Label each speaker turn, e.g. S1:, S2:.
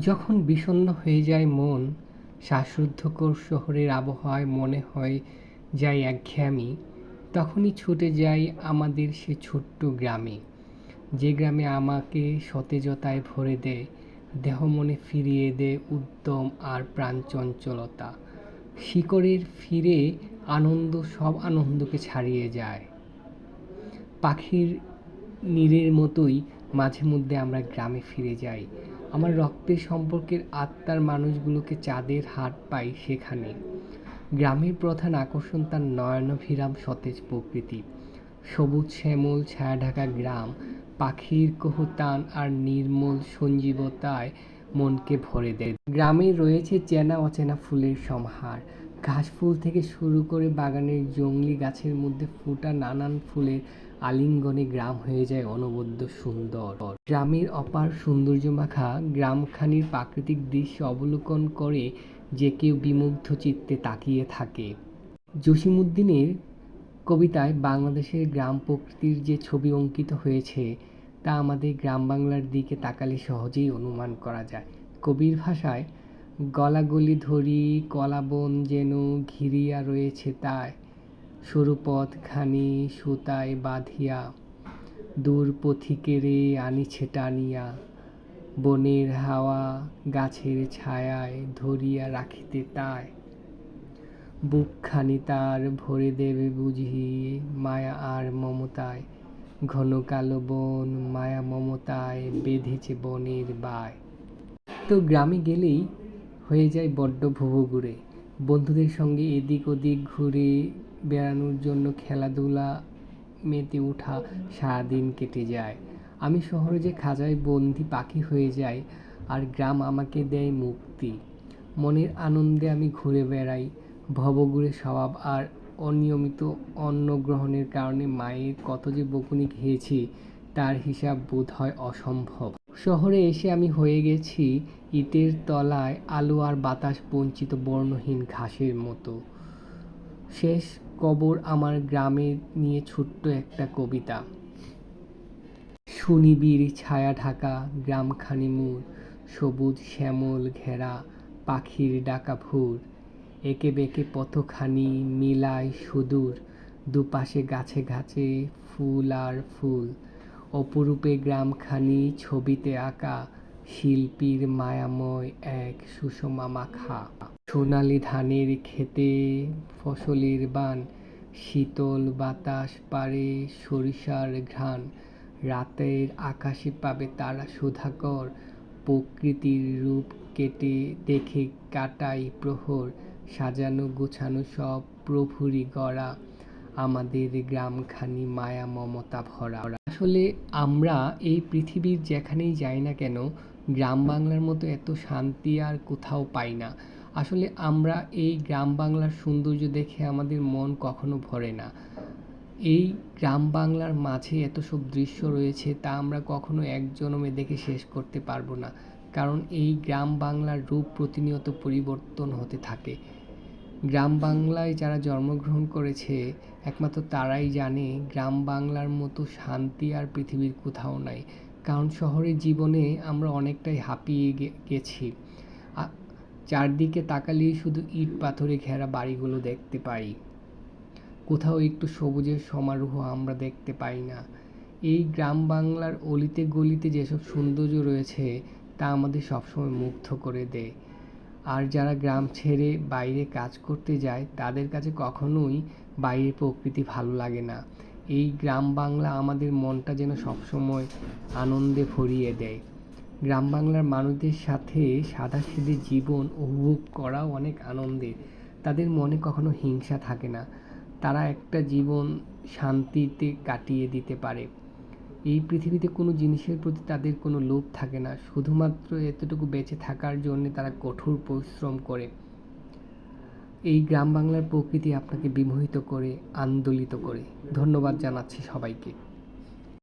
S1: যখন বিষণ্ণ হয়ে যায় মন, শ্বাসরুদ্ধকর শহরের আবহাওয়ায় মনে হয় যাই একঘেয়ামি, তখনই ছুটে যাই আমাদের সে ছোট্ট গ্রামে। যে গ্রামে আমাকে সতেজতায় ভরে দেয়, দেহ মনে ফিরিয়ে দেয় উদ্যম আর প্রাণচঞ্চলতা। শিকড়ের ফিরে আনন্দ সব আনন্দকে ছাড়িয়ে যায়। পাখির নীড়ের মতোই মাঝে মধ্যে আমরা গ্রামে ফিরে যাই। আমার রক্তের সম্পর্কের আত্মার মানুষগুলোকে চাঁদের হাট পাই সেখানে। গ্রামের প্রধান আকর্ষণ তার নয়নভিরাম সতেজ প্রকৃতি। সবুজ শ্যামল, ছায়া ঢাকা গ্রাম, পাখির কোহতান আর নির্মল সঞ্জীবতায় মনকে ভরে দেয়। গ্রামে রয়েছে চেনা অচেনা ফুলের সমাহার। ঘাস ফুল থেকে শুরু করে বাগানের জংলি গাছের মধ্যে ফোটা নানান ফুলের আলিঙ্গনে গ্রাম হয়ে যায় অনবদ্য সুন্দর। গ্রামের অপার সৌন্দর্য মাখা গ্রামখানির প্রাকৃতিক দৃশ্য অবলোকন করে যে কেউ বিমুগ্ধ চিত্তে তাকিয়ে থাকে। জসিমউদ্দিনের কবিতায় বাংলাদেশের গ্রাম প্রকৃতির যে ছবি অঙ্কিত হয়েছে, তা আমাদের গ্রাম বাংলার দিকে তাকালে সহজেই অনুমান করা যায়। কবির ভাষায় গলাগলি ধরি কলাবন যেন ঘিরিয়া রয়েছে তাই। সরু পথখানি সুতায় বাঁধিয়া দূর পথিকেরে আনিছে টানিয়া। বনের হাওয়া গাছের ছায়ায় ধরিয়া রাখিতে তাই। বুকখানি তার ভরে দেবে বুঝি মায়া আর মমতায়। ঘন কালো বন মায়া মমতায় বেঁধেছে বনের বায় তো গ্রামে গেলেই হয়ে যায় বড্ড ভুবুগুড়ে বন্ধুদের সঙ্গে এদিক ওদিক ঘুরে বেড়ানোর জন্য খেলাধুলা মেতে ওঠা সারাদিন কেটে যায়। আমি শহরে যে খাঁচায় বন্দি পাখি হয়ে যাই আর গ্রাম আমাকে দেয় মুক্তি। মনের আনন্দে আমি ঘুরে বেড়াই। ভবঘুরে স্বভাব আর অনিয়মিত অন্ন গ্রহণের কারণে মায়ের কত যে বকুনি খেয়েছি, তার হিসাব বোধ হয় অসম্ভব। শহরে এসে আমি হয়ে গেছি ইটের তলায় আলো আর বাতাস বঞ্চিত বর্ণহীন ঘাসের মতো। শেষ কবর আমার গ্রামে নিয়ে ছোট্ট একটা কবিতা। সুনিবিড় ছায়া ঢাকা, গ্রামখানি মোর, সবুজ শ্যামল ঘেরা, পাখির ডাকা ভোর। একে বেঁকে পথখানি মিলায় সুদূর, দুপাশে গাছে গাছে ফুল আর ফুল। অপরূপে গ্রামখানি ছবিতে আঁকা শিল্পীর মায়াময় এক সুষমা মাখা। সোনালি ধানের খেতে ফসলের বান, শীতল বাতাস পারে সরিষার ঘ্রাণ, রাতের আকাশে পাবে তারা সুধাকর, প্রকৃতির রূপ কেটে দেখে কাটাই প্রহর, সাজানো গোছানো সব প্রভুরই গড়া। আমাদের গ্রামখানি মায়া মমতা ভরা। আসলে আমরা এই পৃথিবীর যেখানেই যাই না কেন, গ্রাম বাংলার মতো এত শান্তি আর কোথাও পাই না। আসলে আমরা এই গ্রাম বাংলার সৌন্দর্য দেখে আমাদের মন কখনো ভরে না। এই গ্রাম বাংলার মাঝে এত সব দৃশ্য রয়েছে তা আমরা কখনো এক জনমে দেখে শেষ করতে পারব না। কারণ এই গ্রাম বাংলার রূপ প্রতিনিয়ত পরিবর্তন হতে থাকে। গ্রাম বাংলায় যারা জন্মগ্রহণ করেছে, একমাত্র তারাই জানে গ্রাম বাংলার মতো শান্তি আর পৃথিবীর কোথাও নাই। কারণ শহরের জীবনে আমরা অনেকটাই হাঁপিয়ে গেছি। চারদিকে তাকালেই শুধু ইট পাথরে ঘেরা বাড়িগুলো দেখতে পাই। কোথাও একটু সবুজের সমারোহ আমরা দেখতে পাই না। এই গ্রাম বাংলার অলিতে গলিতে যেসব সৌন্দর্য রয়েছে, তা আমাদের সবসময় মুগ্ধ করে দেয়। আর যারা গ্রাম ছেড়ে বাইরে কাজ করতে যায়, তাদের কাছে কখনোই বাইরের প্রকৃতি ভালো লাগে না। এই গ্রাম বাংলা আমাদের মনটা যেন সবসময় আনন্দে ভরিয়ে দেয়। গ্রাম বাংলার মানুষদের সাথে সাদাসিধে জীবন উপভোগ করাও অনেক আনন্দের। তাদের মনে কখনো হিংসা থাকে না। তারা একটা জীবন শান্তিতে কাটিয়ে দিতে পারে। এই পৃথিবীতে কোনো জিনিসের প্রতি তাদের কোনো লোভ থাকে না। শুধুমাত্র এতটুকু বেঁচে থাকার জন্য তারা কঠোর পরিশ্রম করে। এই গ্রাম বাংলার প্রকৃতি আপনাকে বিমোহিত করে, আন্দোলিত করে। ধন্যবাদ জানাচ্ছি সবাইকে।